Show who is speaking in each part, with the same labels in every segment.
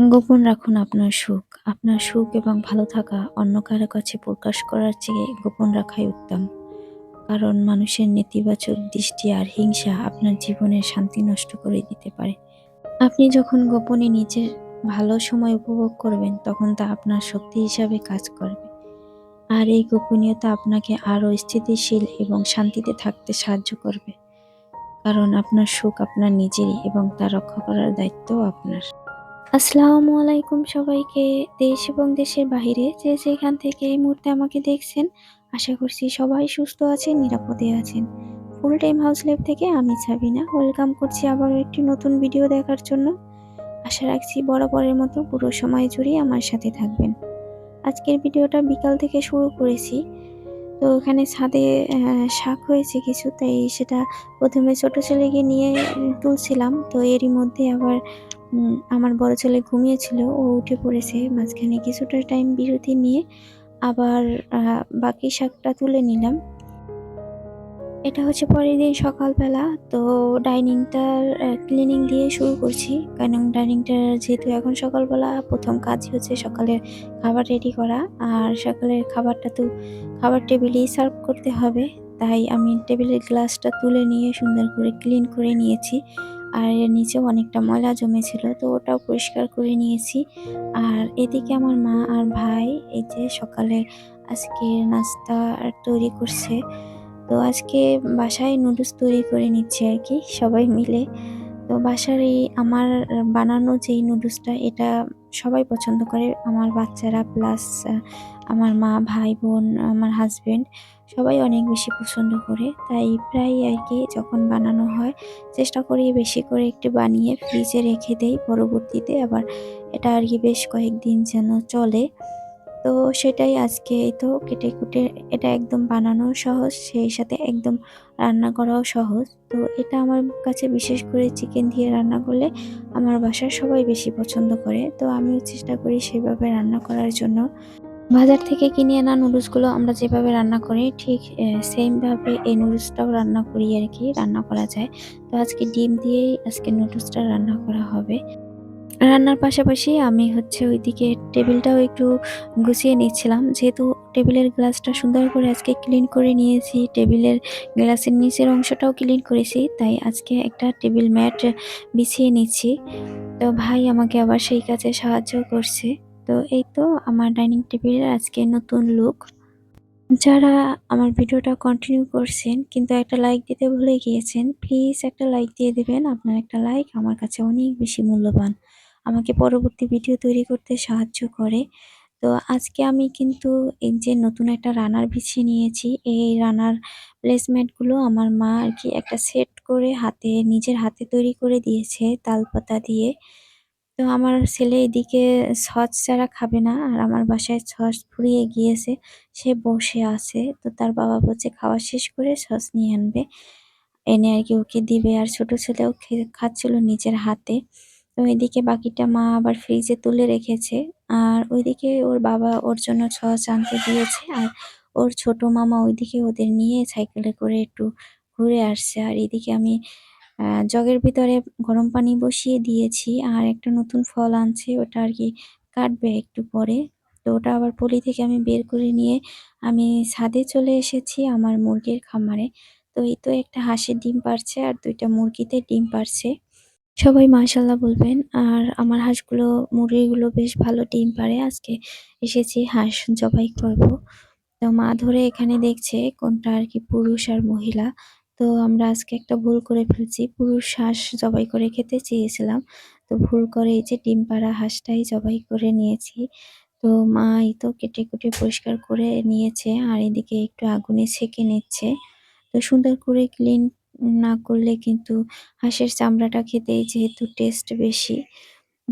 Speaker 1: গোপন রাখুন আপনার সুখ। আপনার সুখ এবং ভালো থাকা অন্য কারও কাছে প্রকাশ করার চেয়ে গোপন রাখাই উত্তম। কারণ মানুষের নেতিবাচক দৃষ্টি আর হিংসা আপনার জীবনের শান্তি নষ্ট করে দিতে পারে। আপনি যখন গোপনে নিজের ভালো সময় উপভোগ করবেন, তখন তা আপনার শক্তি হিসাবে কাজ করবে। আর এই গোপনীয়তা আপনাকে আরও স্থিতিশীল এবং শান্তিতে থাকতে সাহায্য করবে। কারণ আপনার সুখ আপনার নিজেরই এবং তা রক্ষা করার দায়িত্বও আপনার। আসসালামু আলাইকুম সবাইকে, দেশ এবং দেশের বাহিরে যে যেখান থেকে এই মুহূর্তে আমাকে দেখছেন, আশা করছি সবাই সুস্থ আছেন, নিরাপদে আছেন। ফুল টাইম হাউস ল্যাব থেকে আমি সাবিনা ওয়েলকাম করছি আবারও একটি নতুন ভিডিও দেখার জন্য। আশা রাখছি বরাবরের মতো পুরো সময় জুড়ে আমার সাথে থাকবেন। আজকের ভিডিওটা বিকাল থেকে শুরু করেছি। তো ওখানে ছাদে শাক হয়েছে কিছু, তাই সেটা প্রথমে ছোট ছেলেকে নিয়ে তুলছিলাম। তো এরই মধ্যে আবার আমার বড় ছেলে ঘুমিয়েছিল, ও উঠে পড়েছে। মাঝখানে কিছুটা টাইম বিরতি নিয়ে আবার বাকি শাকটা তুলে নিলাম। এটা হচ্ছে পরের দিন সকালবেলা। তো ডাইনিংটার ক্লিনিং দিয়ে শুরু করছি। কারণ ডাইনিংটার যেহেতু এখন সকালবেলা, প্রথম কাজই হচ্ছে সকালের খাবার রেডি করা। আর সকালের খাবারটা তো, খাবার টেবিলেই সার্ভ করতে হবে। তাই আমি টেবিলের গ্লাসটা তুলে নিয়ে সুন্দর করে ক্লিন করে নিয়েছি। আর এর নিচেও অনেকটা ময়লা জমেছিল, তো ওটাও পরিষ্কার করে নিয়েছি। আর এদিকে আমার মা আর ভাই, এই যে সকালে আজকে নাস্তা তৈরি করছে, তো আজকে বাসায় নুডলস তৈরি করে নিচ্ছে আর কি, সবাই মিলে। তো বাসার এই আমার বানানো যেই নুডলসটা, এটা সবাই পছন্দ করে, আমার বাচ্চারা প্লাস আমার মা, ভাই, বোন, আমার হাজবেন্ড সবাই অনেক বেশি পছন্দ করে, তাই প্রায় আর কি যখন বানানো হয়, চেষ্টা করি বেশি করে একটু বানিয়ে ফ্রিজে রেখে দেই, পরবর্তীতে আবার এটা আর কি বেশ কয়েকদিন যেন চলে। তো সেটাই আজকে তো কেটে কুটে এটা একদম বানানো সহজ, সেই সাথে একদম রান্না করাও সহজ। তো এটা আমার কাছে বিশেষ করে চিকেন দিয়ে রান্না করলে আমার বাসার সবাই বেশি পছন্দ করে, তো আমিও চেষ্টা করি সেভাবে রান্না করার জন্য। বাজার থেকে কিনে আনা নুডলসগুলো আমরা যেভাবে রান্না করি, ঠিক সেমভাবে এই নুডলসটাও রান্না করি আর কি, রান্না করা যায়। তো আজকে ডিম দিয়েই আজকে নুডলসটা রান্না করা হবে। রান্নার পাশাপাশি আমি হচ্ছে ওইদিকে টেবিলটাও একটু গুছিয়ে নিচ্ছিলাম। যেহেতু টেবিলের গ্লাসটা সুন্দর করে আজকে ক্লিন করে নিয়েছি টেবিলের গ্লাসের নিচের অংশটাও ক্লিন করেছি, তাই আজকে একটা টেবিল ম্যাট বিছিয়ে নিচ্ছি। তো ভাই আমাকে আবার সেই কাজে সাহায্য করছে। তো এই তো আমার ডাইনিং টেবিলের আজকে নতুন লুক যারা আমার ভিডিওটা কন্টিনিউ করছেন, কিন্তু একটা লাইক দিতে ভুলে গিয়েছেন প্লিজ একটা লাইক দিয়ে দেবেন। আপনার একটা লাইক আমার কাছে অনেক বেশি মূল্যবান। আমাকে পরবর্তী ভিডিও তৈরি করতে সাহায্য করে। তো আজকে আমি কিন্তু এই যে নতুন একটা রানার বিছিয়ে নিয়েছি, এই রানার প্লেসমেন্টগুলো আমার মা আর কি একটা সেট করে হাতে, নিজের হাতে তৈরি করে দিয়েছে, তালপাতা দিয়ে। তো আমার ছেলে এদিকে সস ছাড়া খাবে না আর আমার বাসায় সস ফুরিয়ে গিয়েছে, সে বসে আছে। তো তার বাবা বলছে, খাওয়া শেষ করে সস নিয়ে আনবে। এনে আর কি ওকে দিবে। আর ছোট ছেলেও খাচ্ছিল নিজের হাতে। তো এদিকে বাকিটা মা আবার ফ্রিজে তুলে রেখেছে। আর ওইদিকে ওর বাবা ওর জন্য সস আনতে দিয়েছে আর ওর ছোট মামা ওইদিকে ওদের নিয়ে সাইকেলে করে একটু ঘুরে আসছে। আর এদিকে আমি জগের ভিতরে গরম পানি বসিয়ে দিয়েছি আর একটা নতুন ফল আনছে, ওটা আর কি কাটবে একটু পরে। তো ওটা আবার পলি থেকে আমি বের করে নিয়ে আমি ছাদে চলে এসেছি আমার মুরগির খামারে। তো এই তো একটা হাঁসের ডিম পারছে আর দুইটা মুরগিতে ডিম পারছে। সবাই মাশাল্লাহ বলবেন, আর আমার হাঁসগুলো, মুরগিগুলো বেশ ভালো ডিম পারে। আজকে এসেছি হাঁস জবাই করব। তো মা ধরে এখানে দেখছে কোনটা আর কি পুরুষ আর মহিলা। তো আমরা আজকে একটা ভুল করে ফেলছি। পুরুষ হাঁস জবাই করে খেতে চেয়েছিলাম। তো ভুল করে এই যে ডিম পাড়া হাঁসটাই জবাই করে নিয়েছি। তো মা এই তো কেটে কুটে পরিষ্কার করে নিয়েছে আর এদিকে একটু আগুনে ছেঁকে নিচ্ছে। তো সুন্দর করে ক্লিন না করলে কিন্তু হাঁসের চামড়াটা খেতে যেহেতু টেস্ট বেশি।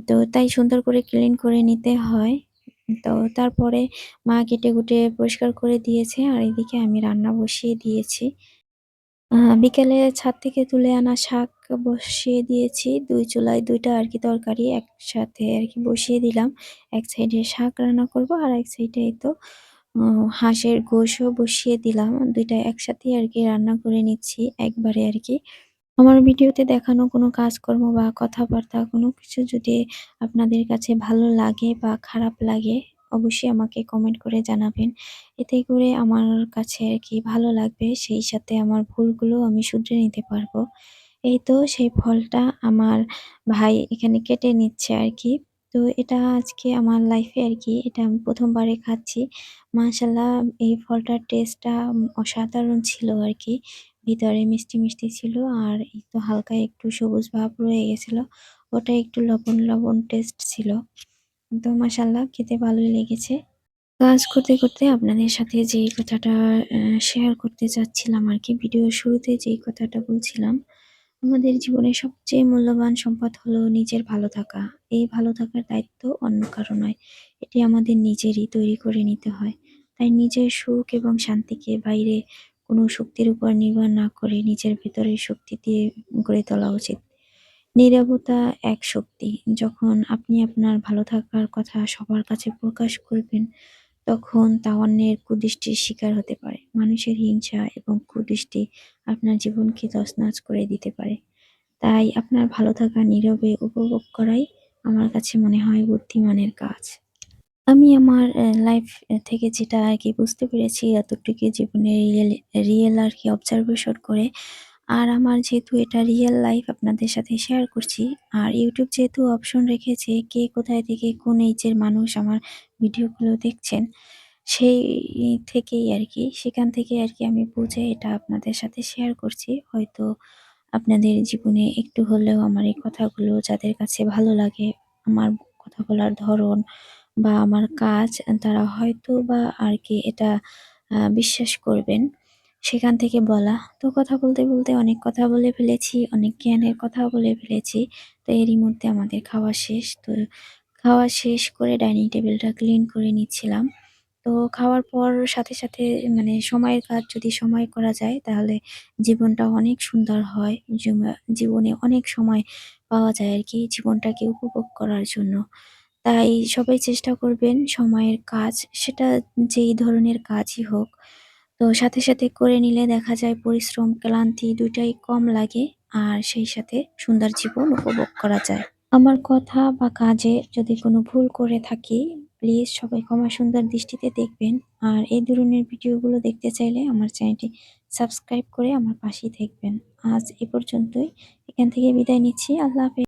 Speaker 1: তো তাই সুন্দর করে ক্লিন করে নিতে হয়। তো তারপরে মা কেটে কুটে পরিষ্কার করে দিয়েছে আর এদিকে আমি রান্না বসিয়ে দিয়েছি। বিকেলে ছাদ থেকে তুলে আনা শাক বসিয়ে দিয়েছি। দুই চুলায় দুইটা আর কি তরকারি একসাথে আর কি বসিয়ে দিলাম। এক সাইডে শাক রান্না করব আর এক সাইডে তো হাঁসের গোশও বসিয়ে দিলাম। দুইটা একসাথে আর কি রান্না করে নিচ্ছি একবারে আর কি। আমার ভিডিওতে দেখানো কোনো কাজকর্ম বা কথাবার্তা কোনো কিছু যদি আপনাদের কাছে ভালো লাগে বা খারাপ লাগে অবশ্যই আমাকে কমেন্ট করে জানাবেন। এতে করে আমার কাছে আর কি ভালো লাগবে সেই সাথে আমার ভুলগুলো আমি শুধরে নিতে পারব। এই তো সেই ফলটা আমার ভাই এখানে কেটে নিচ্ছে আর কি তো এটা আজকে আমার লাইফে আর কি এটা আমি প্রথমবারে খাচ্ছি। মাশাআল্লাহ এই ফলটার টেস্টটা অসাধারণ ছিল আর কি ভিতরে মিষ্টি, মিষ্টি ছিল আর একটু হালকা একটু সবুজ ভাব রয়ে গেছিল ওটা একটু লবণ, লবণ টেস্ট ছিল। তো মাশাআল্লাহ খেতে ভালোই লেগেছে। কাজ করতে, করতে আপনাদের সাথে যেই কথাটা শেয়ার করতে চাচ্ছিলাম আর কি ভিডিওর শুরুতে যেই কথাটা বলছিলাম, আমাদের জীবনে সবচেয়ে মূল্যবান সম্পদ হলো নিজের ভালো থাকা। এই ভালো থাকার দায়িত্ব অন্য কারও নয়। এটি আমাদের নিজেরই তৈরি করে নিতে হয়। তাই নিজের সুখ এবং শান্তিকে বাইরে কোনো শক্তির উপর নির্ভর না করে নিজের ভেতরের শক্তি দিয়ে গড়ে তোলা উচিত। নীরবতা এক শক্তি। যখন আপনি আপনার ভালো থাকার কথা সবার কাছে প্রকাশ করবেন, তখন তা অন্যের কুদৃষ্টির শিকার হতে পারে। মানুষের হিংসা এবং কুদৃষ্টি আপনার জীবনকে তছনছ করে দিতে পারে। তাই আপনার ভালো থাকা নীরবে উপভোগ করাই আমার কাছে মনে হয় বুদ্ধিমানের কাজ। আমি আমার লাইফ থেকে যেটা আর কি বুঝতে পেরেছি এতটুকু জীবনে রিয়েল রিয়েল আর কি অবজারভেশন করে আর আমার যেহেতু এটা রিয়েল লাইফ আপনাদের সাথে শেয়ার করছি। আর ইউটিউব যেহেতু অপশন রেখেছে কে কোথায় থেকে কোন এইজের মানুষ আমার ভিডিওগুলো দেখছেন, সেই থেকেই আর কি সেখান থেকে আর কি আমি বুঝে এটা আপনাদের সাথে শেয়ার করছি। হয়তো আপনাদের জীবনে একটু হলেও আমার এই কথাগুলো যাদের কাছে ভালো লাগে, আমার কথা বলার ধরন বা আমার কাজ তারা হয়তো বা আর কি এটা বিশ্বাস করবেন। সেখান থেকে বলা। তো কথা বলতে, বলতে অনেক কথা বলে ফেলেছি, অনেক জ্ঞানের কথাও বলে ফেলেছি। তো এরই মধ্যে আমাদের খাওয়া শেষ। তো খাওয়া শেষ করে ডাইনিং টেবিলটা ক্লিন করে নিচ্ছিলাম। তো খাওয়ার পর সাথে, সাথে মানে সময়ের কাজ যদি সময় করা যায় তাহলে জীবনটা অনেক সুন্দর হয়। জীবনে অনেক সময় পাওয়া যায় আর কি জীবনটাকে উপভোগ করার জন্য। তাই সবাই চেষ্টা করবেন সময়ের কাজ সেটা যেই ধরনের কাজই হোক, তো সাথে, সাথে করে নিলে দেখা যায় পরিশ্রম, ক্লান্তি ২ টাই কম লাগে আর সেই সাথে সুন্দর জীবন উপভোগ করা যায়। আমার কথা বা কাজে যদি কোনো ভুল করে থাকি, প্লিজ সবাই ক্ষমা সুন্দর দৃষ্টিতে দেখবেন। আর এই ধরনের ভিডিওগুলো দেখতে চাইলে আমার চ্যানেলটি সাবস্ক্রাইব করে আমার পাশেই থাকবেন। আজ এ পর্যন্তই। এখান থেকে বিদায় নিচ্ছি। আল্লাহ হাফেজ।